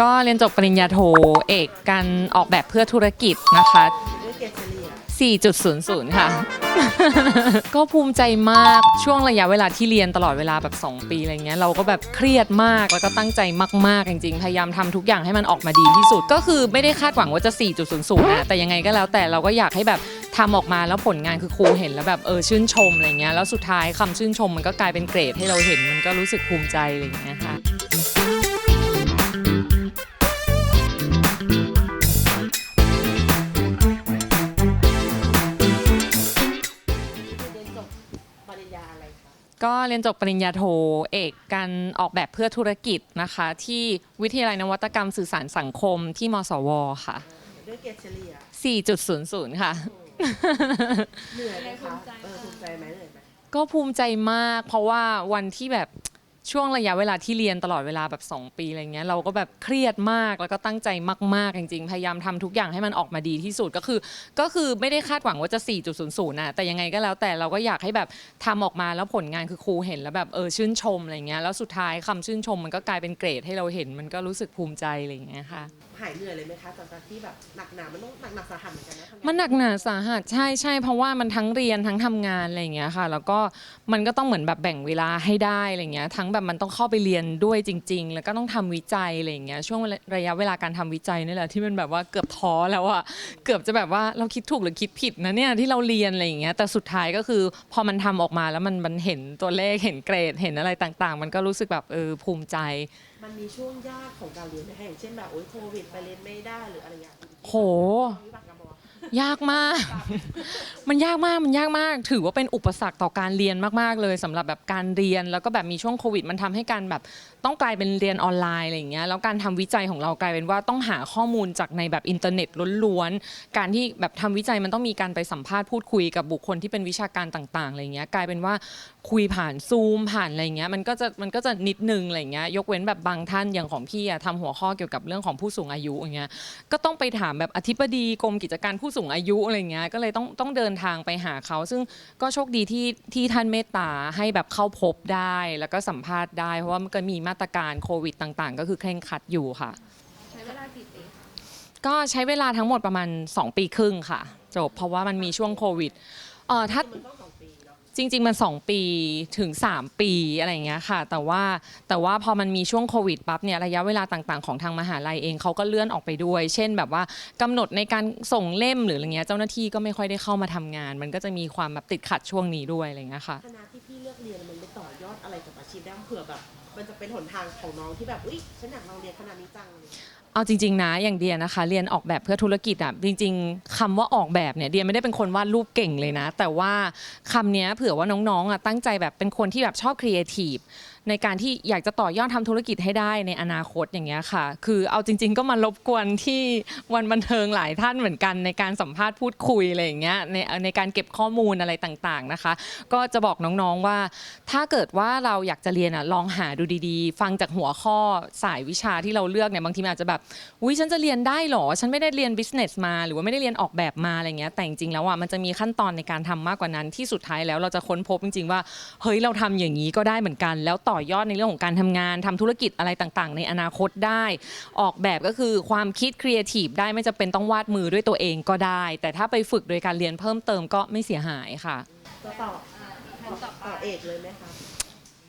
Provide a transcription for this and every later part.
ก็เรียนจบปริญญาโทเอกการออกแบบเพื่อธุรกิจนะคะด้วยเกรดเฉลี่ย4.00 ค่ะ ก็ภูมิใจมากช่วงระยะเวลาที่เรียนตลอดเวลาแบบ 2 ปีอะไรเงี้ยเราก็แบบเครียดมากแล้วก็ตั้งใจมาก ๆ จริง ๆ พยายามทำทุกอย่างให้มันออกมาดีที่สุด ก็คือไม่ได้คาดหวังว่าจะ 4.00นะแต่ยังไงก็แล้วแต่เราก็อยากให้แบบทำออกมาแล้วผลงานคือครูเห็นแล้วแบบเออชื่นชมอะไรเงี้ยแล้วสุดท้ายคำชื่นชมมันก็กลายเป็นเกรดให้เราเห็นมันก็รู้สึกภูมิใจอะไรเงี้ยค่ะ เรียนจบปริญญาโทเอกการออกแบบเพื่อธุรกิจนะคะ ที่วิทยาลัยนวัตกรรมสื่อสารสังคมที่มสวค่ะ ด้วยเกรดเฉลี่ย4.00 ค่ะ เหนื่อยไหมคะเออภูมิใจไหมเหนื่อยไหมก็ภูมิใจมาก เพราะว่าวันที่แบบ ช่วงระยะเวลาที่เรียนตลอดเวลาแบบ 2 ปีอะไรเงี้ยเราก็แบบเครียดมากแล้วก็ตั้งใจมากๆจริงๆ พยายามทำทุกอย่างให้มันออกมาดีที่สุดก็คือ ก็คือไม่ได้คาดหวังว่าจะ 4.00นะแต่ยังไงก็แล้วแต่เราก็อยากให้แบบทำออกมาแล้วผลงานคือครูเห็นแล้วแบบเออชื่นชมอะไรเงี้ยแล้วสุดท้ายคำชื่นชมมันก็กลายเป็นเกรดให้เราเห็นมันก็รู้สึกภูมิใจอะไรอย่างเงี้ยค่ะหายเหนื่อยเลยไหมคะจากที่แบบหนักหนามันต้องหนักหนักสาหัสเหมือนกันนะทำงามันหนักหนาสาหัสใช่ใช่เพราะว่ามันทั้งเรียนทั้งทำงานอะไรอย่างเงี้ยค่ะ แล้วก็มันก็ต้องเหมือนแบบแบ่งเวลาให้ได้อะไรเงี้ยทั้งแบบมันต้องเข้าไปเรียนด้วยจริง ๆ แล้วก็ต้องทำวิจัยอะไรอย่างเงี้ยช่วงระยะเวลาการทำวิจัยนี่แหละที่มันแบบว่าเกือบท้อแล้วอะเกือบจะแบบว่าเราคิดถูกหรือคิดผิดนะเนี่ยที่เราเรียนอะไรอย่างเงี้ยแต่สุดท้ายก็คือพอมันทำออกมาแล้วมันมันเห็นตัวเลขเห็นเกรดเห็นอะไรต่างๆ มันก็รู้สึกแบบเออภูมิใจ มันมีช่วงยากของการเรียนไหมอย่างเช่นแบบโอ๊ยโควิดไปเรียนไม่ได้หรืออะไรอย่างเงี้ยโห ยากมาก มันยากมาก มันยากมาก ถือว่าเป็นอุปสรรคต่อการเรียนมาก ๆ เลยสำหรับแบบการเรียน แล้วก็แบบมีช่วงโควิด มันทำให้การแบบต้องกลายเป็นเรียนออนไลน์อะไรอย่างเงี้ย แล้วการทำวิจัยของเรากลายเป็นว่าต้องหาข้อมูลจากในแบบอินเทอร์เน็ตล้วนๆ การที่แบบทำวิจัยมันต้องมีการไปสัมภาษณ์พูดคุยกับบุคคลที่เป็นวิชาการต่างๆ อะไรอย่างเงี้ย กลายเป็นว่าคุยผ่านซูมผ่านอะไรอย่างเงี้ย มันก็จะมันก็จะนิดนึงอะไรอย่างเงี้ย ยกเว้นแบบบางท่านอย่างของพี่อะทำหัวข้อเกี่ยวกับเรื่องของผู้สูงอายุอย่างเงี้ย ก็ต้องไปถามแบบอธิบดีกรมกิจการผู้สูงอายุอะไรเงี้ยก็เลยต้องต้องเดินทางไปหาเขา ซึ่งก็โชคดีที่ที่ท่านเมตตาให้แบบเข้าพบได้ แล้วก็สัมภาษณ์ได้ เพราะว่ามันก็มีมาตรการโควิดต่างๆ ก็คือเคร่งครัดอยู่ค่ะ ใช้เวลากี่ปีก็ใช้เวลาทั้งหมดประมาณ 2 ปีครึ่งค่ะ จบเพราะว่ามันมีช่วงโควิดเออถ้า มันต้องสองปีเนาะ จริง ๆ มัน 2 ปีถึง 3 ปีอะไรอย่างเงี้ยค่ะ แต่ว่าแต่ว่าพอมันมีช่วงโควิดปั๊บเนี่ยระยะเวลาต่างๆ ของทางมหาลัยเองเขาก็เลื่อนออกไปด้วย เช่นแบบว่ากำหนดในการส่งเล่มหรืออะไรเงี้ยเจ้าหน้าที่ก็ไม่ค่อยได้เข้ามาทำงาน มันก็จะมีความแบบติดขัดช่วงนี้ด้วยอะไรเงี้ยค่ะคณะที่พี่เลือกเรียนมันไปต่อยอดอะไรกับอาชีพได้เผื่อแบบ มันจะเป็นหนทางของน้องที่แบบอุ้ยฉันอยากลองเรียนคณะนี้จังเลยเอาจริง ๆ นะอย่างเดียนะคะ เรียนออกแบบเพื่อธุรกิจอะจริง ๆคำว่าออกแบบเนี่ยเดียไม่ได้เป็นคนวาดรูปเก่งเลยนะ แต่ว่าคำเนี้ยเผื่อว่าน้องๆอะตั้งใจแบบเป็นคนที่แบบชอบครีเอทีฟ ในการที่อยากจะต่อยอดทำธุรกิจให้ได้ในอนาคตอย่างเงี้ยค่ะ คือเอาจริง ๆ ก็มารบกวนที่วันบันเทิงหลายท่านเหมือนกัน ในการสัมภาษณ์พูดคุยอะไรอย่างเงี้ยในในการเก็บข้อมูลอะไรต่างๆนะคะ ก็จะบอกน้องๆว่า ถ้าเกิดว่าเราอยากจะเรียนอะลองหาดูดีๆ ฟังจากหัวข้อสายวิชาที่เราเลือกเนี่ยบางทีอาจจะแบบอุ้ยฉันจะเรียนได้เหรอ ฉันไม่ได้เรียน business มา หรือว่าไม่ได้เรียนออกแบบมาอะไรเงี้ยแต่จริงๆแล้วอะมันจะมีขั้นตอนในการทำมากกว่านั้นที่สุดท้ายแล้วเราจะค้นพบจริง ๆ ว่าเฮ้ยเราทำอย่างนี้ก็ได้เหมือนกันแล้วต่อยอดในเรื่องของการทำงานทำธุรกิจอะไรต่างๆ ในอนาคตได้ ออกแบบก็คือความคิดครีเอทีฟได้ไม่จำเป็นต้องวาดมือด้วยตัวเองก็ได้ แต่ถ้าไปฝึกโดยการเรียนเพิ่มเติมก็ไม่เสียหายค่ะ จะต่อต่อต่อเอกเลยไหมคะ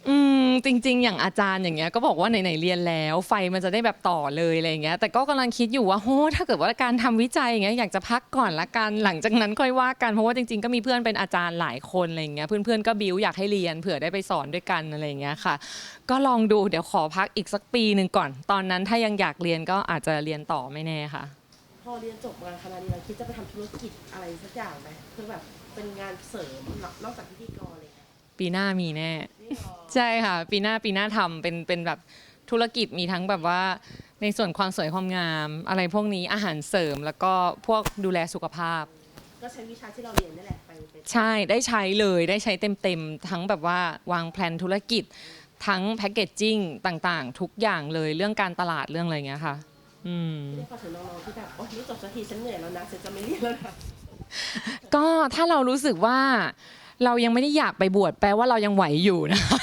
อืมจริง ๆ อย่างอาจารย์อย่างเงี้ยก็บอกว่าไหนๆเรียนแล้ว ไฟมันจะได้แบบต่อเลยอะไรอย่างเงี้ยแต่ก็กำลังคิดอยู่ว่าโหถ้าเกิดว่าการทำวิจัยอย่างเงี้ยอยากจะพักก่อนละกันหลังจากนั้นค่อยว่ากันเพราะว่าจริง ๆ ก็มีเพื่อนเป็นอาจารย์หลายคนอะไรอย่างเงี้ยเพื่อนๆก็บิวอยากให้เรียนเผื่อได้ไปสอนด้วยกันอะไรอย่างเงี้ยค่ะ ก็ลองดูเดี๋ยวขอพักอีกสักปีหนึ่งก่อน ตอนนั้นถ้ายังอยากเรียนก็อาจจะเรียนต่อไม่แน่ค่ะ พอเรียนจบมาคณะนี้แล้วคิดจะไปทำธุรกิจอะไรสักอย่างไหมเพื่อแบบเป็นงานเสริมนอกจากพิธีกรเลยค่ะปีหน้ามีแน่ นี่หรอ ใช่ค่ะ ปีหน้าปีหน้าทำเป็นเป็นแบบธุรกิจมีทั้งแบบว่าในส่วนความสวยความงาม อะไรพวกนี้อาหารเสริมแล้วก็พวกดูแลสุขภาพ ก็ใช้วิชาที่เราเรียนนี่แหละไปเป็นใช่ได้ใช้เลยได้ใช้เต็มๆ ทั้งแบบว่าวางแผนธุรกิจ ทั้งแพคเกจจิ้งต่างๆ ทุกอย่างเลยเรื่องการตลาดเรื่องอะไรเงี้ยค่ะ อืม เรียกว่าถึงน้องๆที่แบบโอ๊ยไม่จบสักทีฉันเหนื่อยแล้วนะฉันจะไม่เรียนแล้วนะก็ถ้าเรารู้สึกว่าเรายังไม่ได้อยากไปบวชแปลว่าเรายังไหวอยู่นะเพ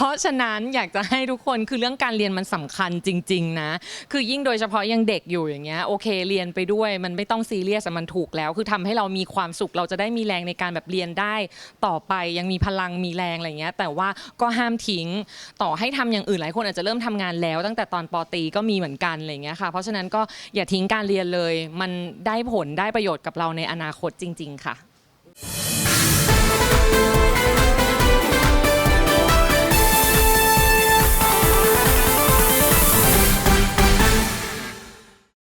ราะฉะนั้นอยากจะให้ทุกคนคือเรื่องการเรียนมันสำคัญจริง ๆ นะ คือยิ่งโดยเฉพาะยังเด็กอยู่อย่างเงี้ยโอเคเรียนไปด้วยมันไม่ต้องซีเรียสมันถูกแล้ว คือทำให้เรามีความสุขเราจะได้มีแรงในการแบบเรียนได้ ต่อไปยังมีพลังมีแรงอะไรเงี้ย แต่ว่าก็ห้ามทิ้ง ต่อให้ทำอย่างอื่นหลายคนอาจจะเริ่มทำงานแล้ว ตั้งแต่ตอนปอตีก็มีเหมือนกันอะไรเงี้ยค่ะ เพราะฉะนั้นก็อย่าทิ้งการเรียนเลย มันได้ผลได้ประโยชน์กับเราในอนาคตจริง ๆ ค่ะ